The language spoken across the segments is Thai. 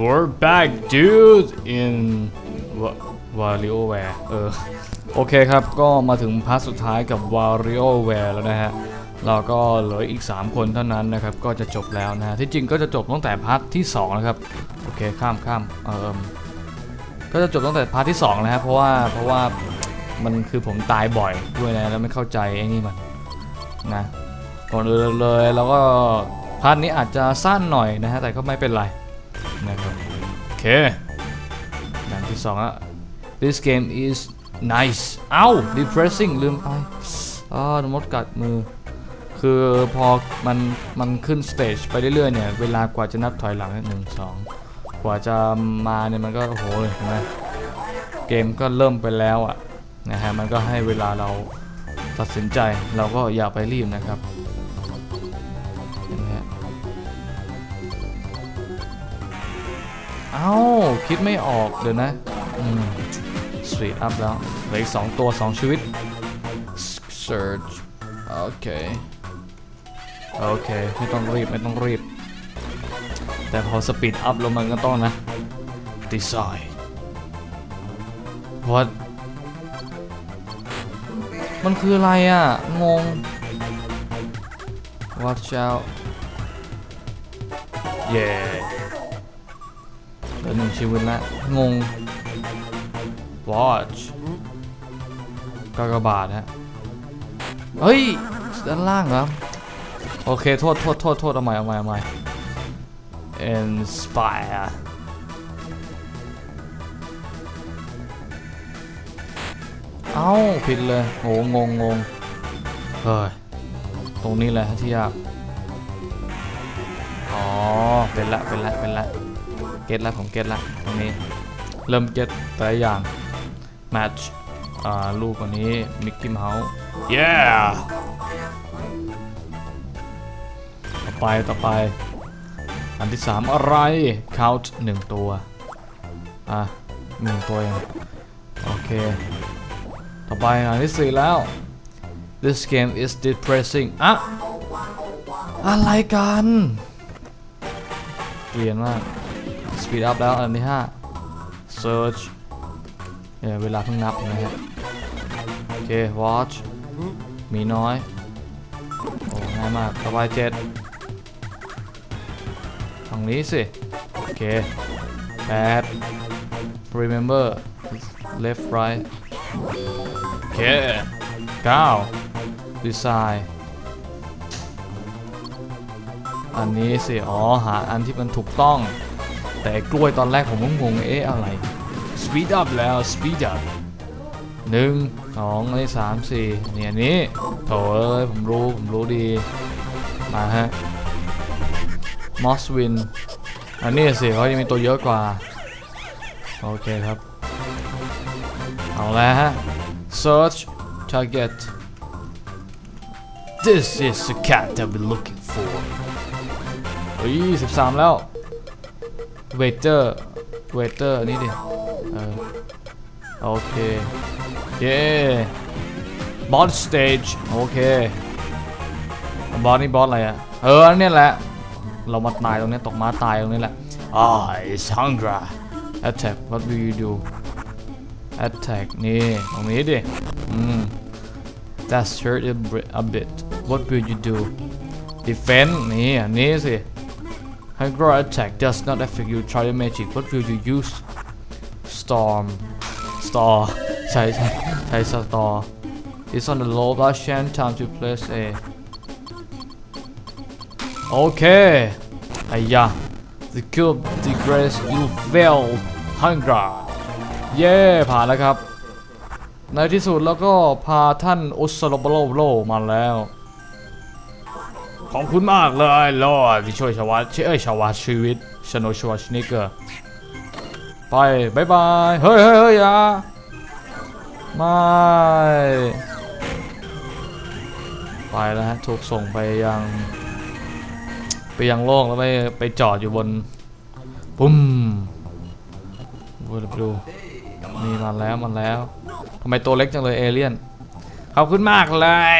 we're back dude in WarioWare เออ โอเคครับ ก็มาถึงพาร์ทสุดท้ายกับ WarioWare แล้วนะฮะ เราก็เหลืออีก 3 คนเท่านั้นนะครับ ก็จะจบแล้วนะฮะ ที่จริงก็จะจบตั้งแต่พาร์ทที่ 2 นะครับ โอเค ข้ามข้ามเออก็จะจบตั้งแต่พาร์ทที่2นะครับเพราะว่า เพราะว่า มันคือผมตายบ่อยด้วยนะ แล้วไม่เข้าใจไอ้นี่มัน นะก่อนอื่นเลย แล้วก็พาร์ทนี้อาจจะสั้นหน่อยนะฮะ แต่ก็ไม่เป็นไร นะครับโอเคด่านที่สองอะ this game is nice เอ้า depressing ลืมไปอ๋อมดกัดมือ คือพอมันมันขึ้นสเตจไปเรื่อยๆเนี่ย เวลากว่าจะนับถอยหลังหนึ่งสองกว่าจะมาเนี่ยมันก็โอ้โหเลยเห็นไหมเกมก็เริ่มไปแล้วอะนะฮะมันก็ให้เวลาเราตัดสินใจเราก็อย่าไปรีบนะครับ เอ้า คิดไม่ออกเดี๋ยวนะสตรีทอัพแล้วเหลืออีกสองตัวสองชีวิต search โอเค โอเค ไม่ต้องรีบ ไม่ต้องรีบ แต่พอสปีดอัพล้วมันก็ต้องนะ decide what มันคืออะไรอะ งง watch out เย่เหนึ่งชีวิตละงง watch กากบาทฮะเฮ้ยด้านล่างเหรอโอเค โทษโทษโทษโทษเอาใหม่เอาใหม่เอาใหม่ inspire เอ้าผิดเลยโหงงงงเฮ้ยตรงนี้แหละที่ยากอ๋อเป็นละเป็นละเป็นละ ก็ตละผมเก็ตละตรงนี้เริ่มเก็ตแต่ละอย่างแมทช์อ่าลูกคนนี้มิกกี้เมาส์ yeah ต่อไปต่อไป อันที่ 3 อะไร count 1ตัว อะหนึ่งตัวเองโอเค ต่อไปอันที่ 4 แล้ว this game is depressing อะอะไรกัน เปลี่ยนมาก speed up แล้วอันที่5 search เออเวลาเพิ่งนับนะฮะโอเค watch มีน้อย โอ้ง่ายมากต่อไปเจ็ดฝั่งนี้สิ โอเคแปด remember left right โอเคเก้า design อันนี้สิ อ๋อ หาอันที่มันถูกต้อง แต่กล้วยตอนแรกผมก็งงเอ๊ะอะไร speed up แล้ว speed up หนึ่งสองอันนี้สามสี่เนี่ยนี้โถเอ้ยผมรู้ ผมรู้ดี มาฮะมอสวินอันนี้สิเขายังมีตัวเยอะกว่า โอเคครับ เอาแล้วฮะ search target this is the cat that we're looking for เฮ้ย สิบสามแล้ว waiter waiter อันนี้ดิเออโอเคเย้บอสสเตจโอเคบอสนี่บอสอะไรอะเอออันเนี่ยแหละ เรามาตายตรงนี้ตกม้าตายตรงนี้แหละ ah it's hunger attack what will you do attack นี่ตรงนี้ดิอืม that's hurt a bit- what will you do defend นี่อันนี้สิ hunger attack does not affect you try the magic what will you use storm store ใช้ใช้ใช้ store it's on the low last chance time to place a โอเคไอ้ยะ the cube the grace you fail hunger เย้ผ่านแล้วครับ ในที่สุดแล้วก็พาท่านอุสโลโบโลโลมาแล้ว ขอบคุณมากเลยลอดที่ช่วยชาวาเอ้ยชาวาชีวิตชโนชวาชนิเกอร์ไปบายบายเฮ้ยเฮ้ยเฮ้ยอย่าไม่ไปแล้วฮะถูกส่งไปยัง ไปยังโลกแล้วไปไปจอดอยู่บนปุ้มดูไปดูนี่มาแล้วมาแล้วทำไมตัวเล็กจังเลยเอเลี่ยนขอบคุณมากเลย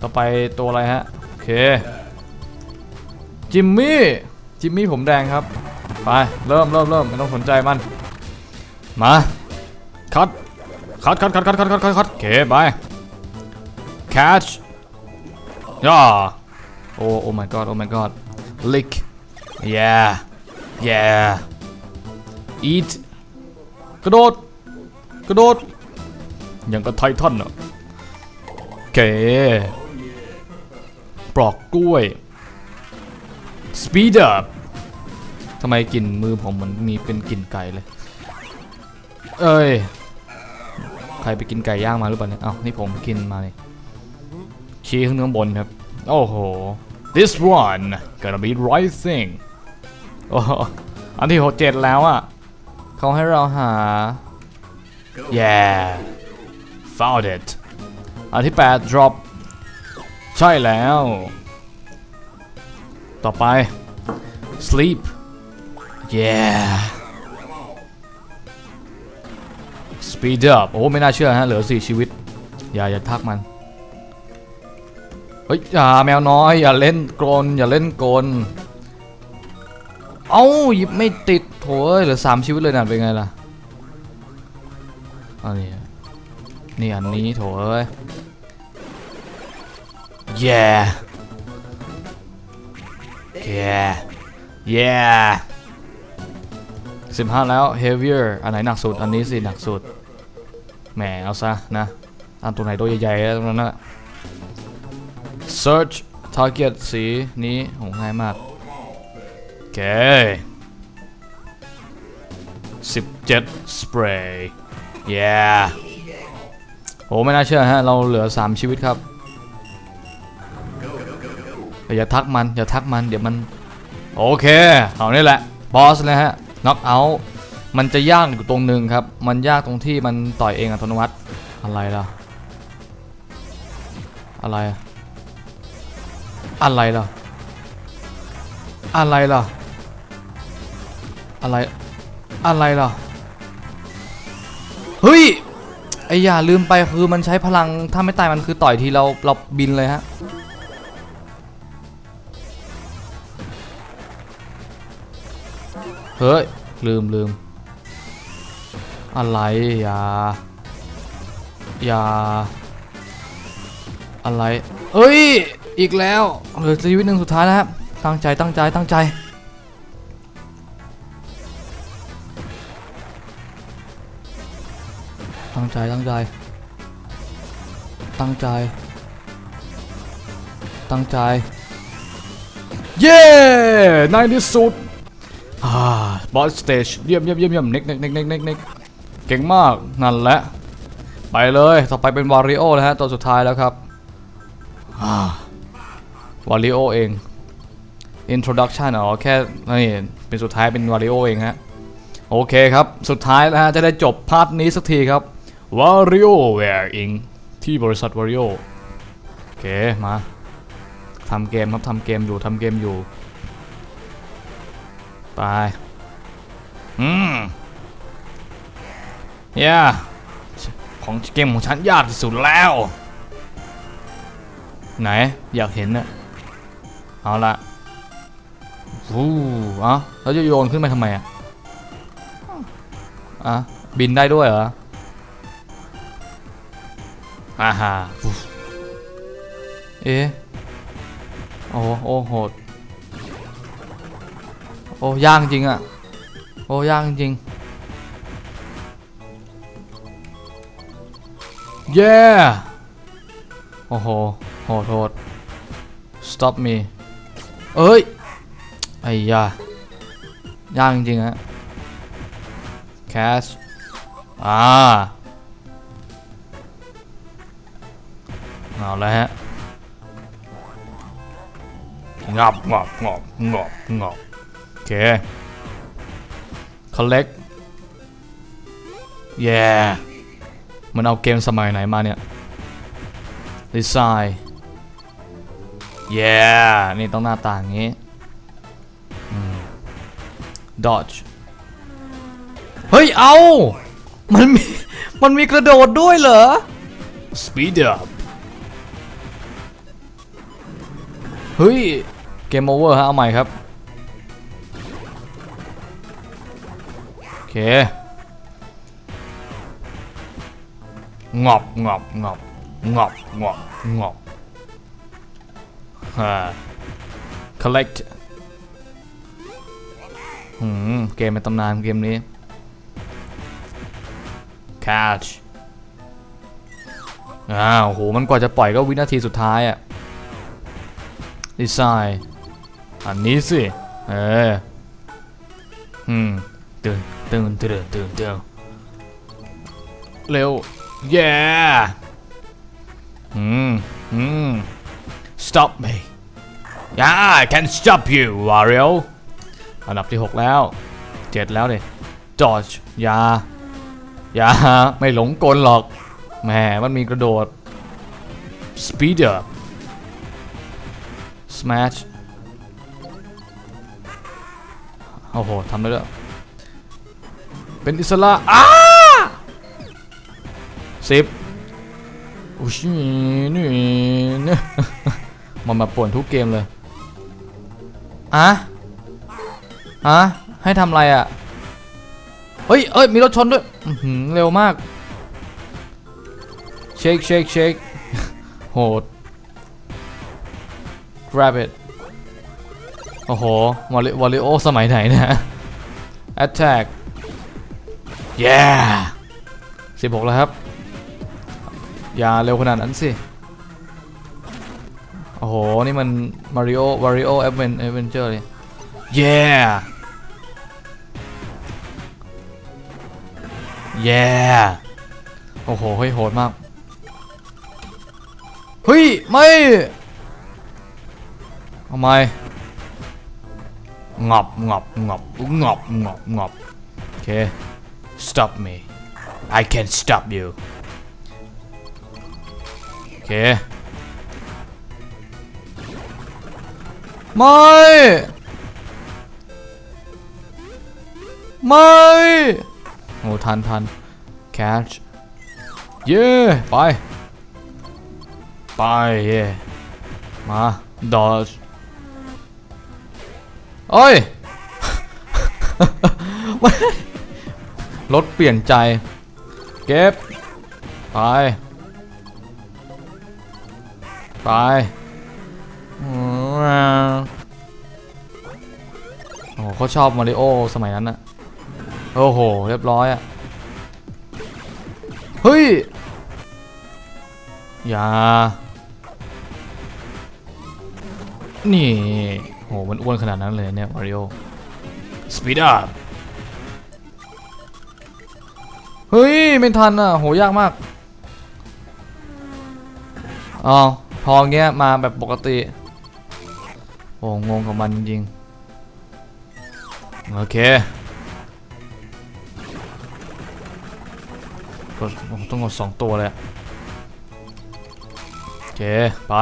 ต่อไปตัวอะไรฮะ โอเค จิมมี่ จิมมี่ผมแดงครับ ไป เริ่มเริ่มเริ่มไม่ต้องสนใจมัน มาคัดคัดคัดคัดคัดคัดคัดคัดคัดโอเค ไป catch ย่าโอ้โอ้ my god โอ้ my god lick yeah yeah eat กระโดด กระโดด อย่างกับไททันอะโอเค ปลอกกล้วย speed up ทำไมกลิ่นมือผมเหมือนมีเป็นกลิ่นไก่เลย เอ้ย ใครไปกินไก่ย่างมาหรือเปล่าเนี่ยเอ้านี่ผมกินมาเลย ชี้ขึ้นข้างบนครับ โอ้โห this one gonna be right thing โอ้อันที่หกเจ็ดแล้วอะ เขาให้เราหา yeah found it อันที่8 drop ใช่แล้ว ต่อไป sleep yeah speed up โอ้ ไม่น่าเชื่อฮะ เหลือ4ชีวิต อย่า อย่าทักมัน เฮ้ย อย่าแมวน้อย อย่าเล่นกลนอย่าเล่นกลนเอาหยิบไม่ติดโถเอ้ยเหลือ3ชีวิตเลยนะเป็นไงล่ะอันนี้นี่อันนี้โถเอ้ย yeah yeah yeah สิบห้าแล้ว heavier อันไหนหนักสุด อันนี้สิหนักสุด แหมเอาซะนะ อันตัวไหนตัวใหญ่ๆตรงนั้นนะ search target สีนี้โหง่ายมากโอเค17 spray yeah โหไม่น่าเชื่อฮะ เราเหลือ 3 ชีวิตครับ แต่อย่าทักมันอย่าทักมันเดี๋ยวมัน โอเคเอานี่แหละบอสนะฮะน็อกเอาท์มันจะยากอยู่ตรงหนึ่งครับ มันยากตรงที่มันต่อยเองอัตโนมัติอะไรล่ะ อะไรอะอะไรล่ะ อะไรล่ะ อะไร อะไรล่ะ เฮ้ย ไอ้อย่าลืมไปคือมันใช้พลัง ถ้าไม่ตายมันคือต่อยทีเราเราบินเลยฮะ เฮ้ย ลืมลืมอะไรอย่าอย่าอะไร เอ้ย อีกแล้ว เหลือชีวิตหนึ่งสุดท้ายแล้วครับ ตั้งใจ ตั้งใจ ตั้งใจ ตั้งใจ ตั้งใจ ตั้งใจ ตั้งใจ เย้ ในที่สุด อ่าบอสสเตจเยี่ยมเยี่ยมเยี่ยมเยี่ยมเน็กเน็กเน็กเน็กเน็กเน็กเก่งมากนั่นแหละไปเลยต่อไปเป็นวาริโอนะฮะตัวสุดท้ายแล้วครับวาริโอเอง introduction อ๋อแค่นี่เป็นสุดท้ายเป็นวาริโอเองฮะโอเคครับ สุดท้ายนะฮะ จะได้จบพาร์ทนี้สักทีครับวาริโอแวร์อิงที่บริษัทวาริโอโอเค มาทำเกมครับทำเกมอยู่ทำเกมอยู่ ไปอืมย่าของเกมของฉันยากที่สุดแล้ว ไหน อยากเห็นนะเอาละวู้เอ้าแล้วจะโยนขึ้นไปทำไมอะอะบินได้ด้วยเหรออ่าฮะเอ๊ะโอ้โหโอ้โหด โอ้ย่างจริงอะโอ้ย่างจริงเย้โอ้โหโหโหด stop me เอ้ยไอ้ยาย่างจริงฮะ cash อ่าเอาแล้วฮะงับงับงับงับงับ เค collect yeah มันเอาเกมสมัยไหนมาเนี่ย design yeah นี่ต้องหน้าต่างอย่างงี้อืม dodge เฮ้ย เอา มันมี มันมีกระโดดด้วยเหรอ speed up เฮ้ย เกมโอเวอร์ฮะ เอาใหม่ครับ เค งอบงอบงอบงอบงอบงอบฮ่า collect หืม เกมเป็นตำนานเกมนี้ catch อ้าวโห มันกว่าจะปล่อยก็วินาทีสุดท้ายอะ design อันนี้สิ เออ อืม ตื่น ตื่นตื่นตื่นตื่นเร็ว yeah อืมอืม stop me yeah I can stop you Wario อันดับที่ 6 แล้ว 7 แล้วเนี่ย Dodge อยาอย่าไม่หลงกลหรอกแหมมันมีกระโดด Speed up Smash โอ้โหทำได้ด้วย เป็นอิสระอ้าสิบอุ้ยนี่เนี่ยมันมาป่วนทุกเกมเลยอะอะให้ทำอะไรอะ เฮ้ยเอ้ย มีรถชนด้วยเร็วมาก เชคเชคเชคโหด grab it โอ้โหวอลเลวอลเลโอสมัยไหนนะ attack yeah 16แล้วครับ อย่าเร็วขนาดนั้นสิ โอ้โห นี่มัน Mario Wario Advent Adventure เลย yeah yeah โอ้โหเฮ้ยโหดมาก เฮ้ย ไม่ทำไมงับงบงบงบงบงบโอเค stop me I can stop you โอเคไม่ ไม่ โอ้ทันทัน catch เย้ไป ไปเย้มา dodge โอ้ย รถเปลี่ยนใจ เก็บ ไป ไปอืมโอ้โหเขาชอบมาริโอสมัยนั้นนะโอ้โห เรียบร้อยอะเฮ้ย อย่า นี่โหมันอ้วนขนาดนั้นเลยเนี่ยมาริโอ speed up เฮ้ย ไม่ทันอะ โห ยากมากอ๋อพอเงี้ย มาแบบปกติ โอ้งงกับมันจริง โอเคกดต้องกดสองตัวเลยอะโอเค ไป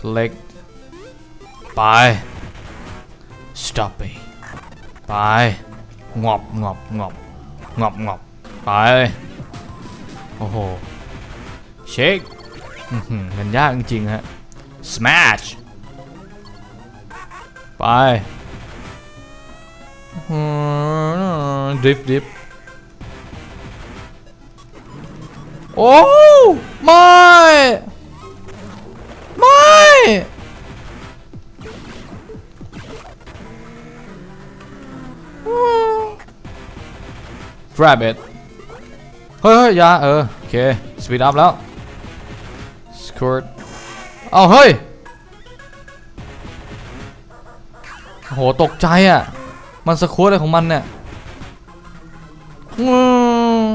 collect ไป stop me ไป งอบงอบงอบ งอบงอบไป โอ้โห เชคมันยากจริงๆฮะ smash ไปดิฟดิฟโอ้ไม่ ไม่ grab it เฮ้ยเฮ้ยอยาเออโอเค speed up แล้ว squirt เอาเฮ้ยโหตกใจอะ มันสควอตอะไรของมันเนี่ยอืม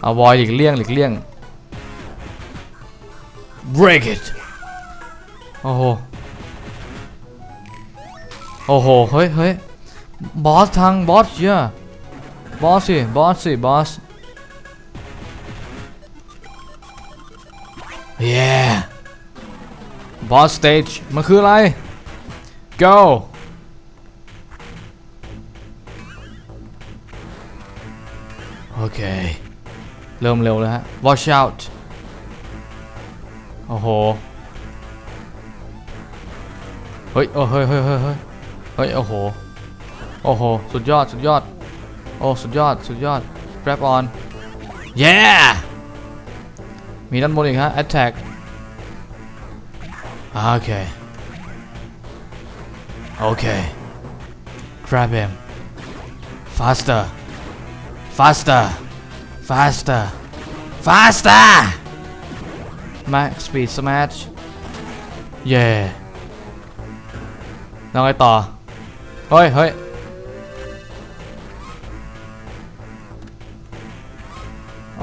เอาวอยหลีกเลี่ยงหลีกเลี่ยง break it โอ้โห โอ้โห เฮ้ยเฮ้ย บอสทางบอสเยอะบอสสิบอสสิบอส yeah บอสสเตจมันคืออะไร go โอเค เริ่มเร็วแล้วฮะ watch out โอ้โห เฮ้ยโอ้เฮ้ยเฮ้ยเฮ้ยเฮ้ยเฮ้ย โอ้โห โอ้โห สุดยอด สุดยอด โอ้ สุดยอด สุดยอด grab on yeah มีด้านบนอีกฮะ attack โอเค โอเค grab him faster faster faster faster max speed smash เย่แล้วไงต่อ เฮ้ยเฮ้ย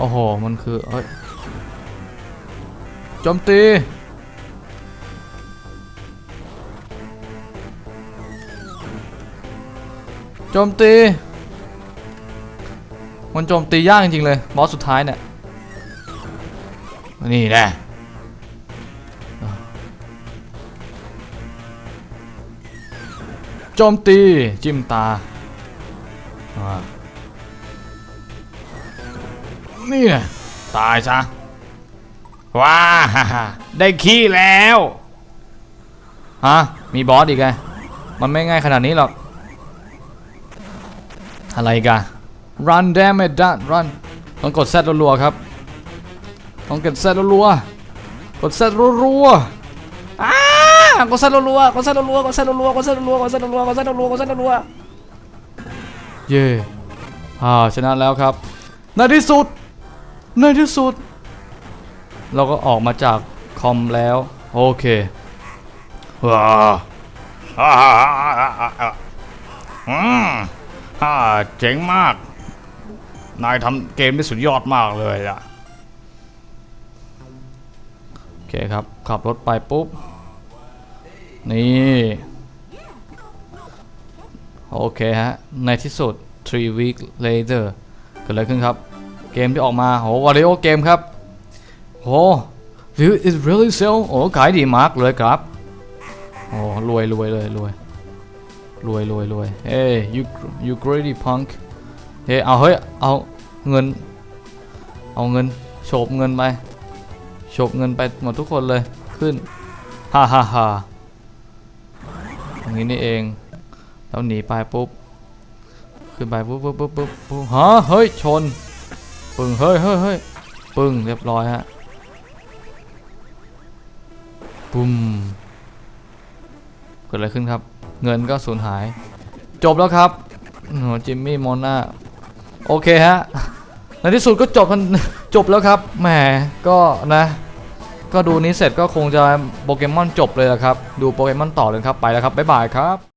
โอ้โห มันคือเฮ้ยโจมตี โจมตี มันโจมตียากจริงๆเลย บอสสุดท้ายเนี่ย นี่แน่โจมตี จิ้มตา อ่า นี่แน่ตายซะ ว้าได้ขี้แล้ว ฮะ มีบอสอีกไง มันไม่ง่ายขนาดนี้หรอก อะไรกัน run damn it that run ต้องกด Z รัวๆครับ ต้องกด Z รัวๆ กด Z รัวๆอ้ากด Z รัวๆ กด Z รัวๆ กด Z รัวๆ กด Z รัวๆ กด Z รัวๆ กด Z รัวๆ กด Z รัวๆ เย่อ่าชนะแล้วครับ ในที่สุด ในที่สุด เราก็ออกมาจากคอมแล้ว โอเคว้าอ่าอืมฮ่าเจ๋งมาก นายทำเกมได้สุดยอดมากเลยอะโอเคครับ ขับรถไปปุ๊บ นี่ โอเคฮะ ในที่สุด three week later เกิดอะไรขึ้นครับ เกมที่ออกมาโหวาริโอเกมครับโห view is really sell โอ้ขายดีมากเลยครับโอ้รวยรวยเลยรวยรวยรวยรวยเฮ้ย you you greedy punk เฮ้เอาเฮ้ยเอาเงิน เอาเงินโฉบเงินไปโฉบเงินไปหมดทุกคนเลยขึ้นฮ่าฮ่าฮ่าอย่างนี้นี่เองแล้วหนีไปปุ๊บขึ้นไปปุ๊บปุ๊บปุ๊บปุ๊บฮะเฮ้ยชน ปึ้งเฮ้ยเฮ้ยเฮ้ยปึ้งเรียบร้อยฮะปุ้มเกิดอะไรขึ้นครับ เงินก็สูญหาย จบแล้วครับโอ้โหจิมมี่โมนาโอเคฮะในที่สุดก็จบมันจบแล้วครับแหมก็นะ ก็ดูนี้เสร็จก็คงจะโปเกมอนจบเลยละครับ ดูโปเกมอนต่อเลยครับไปแล้วครับบ๊ายบายครับ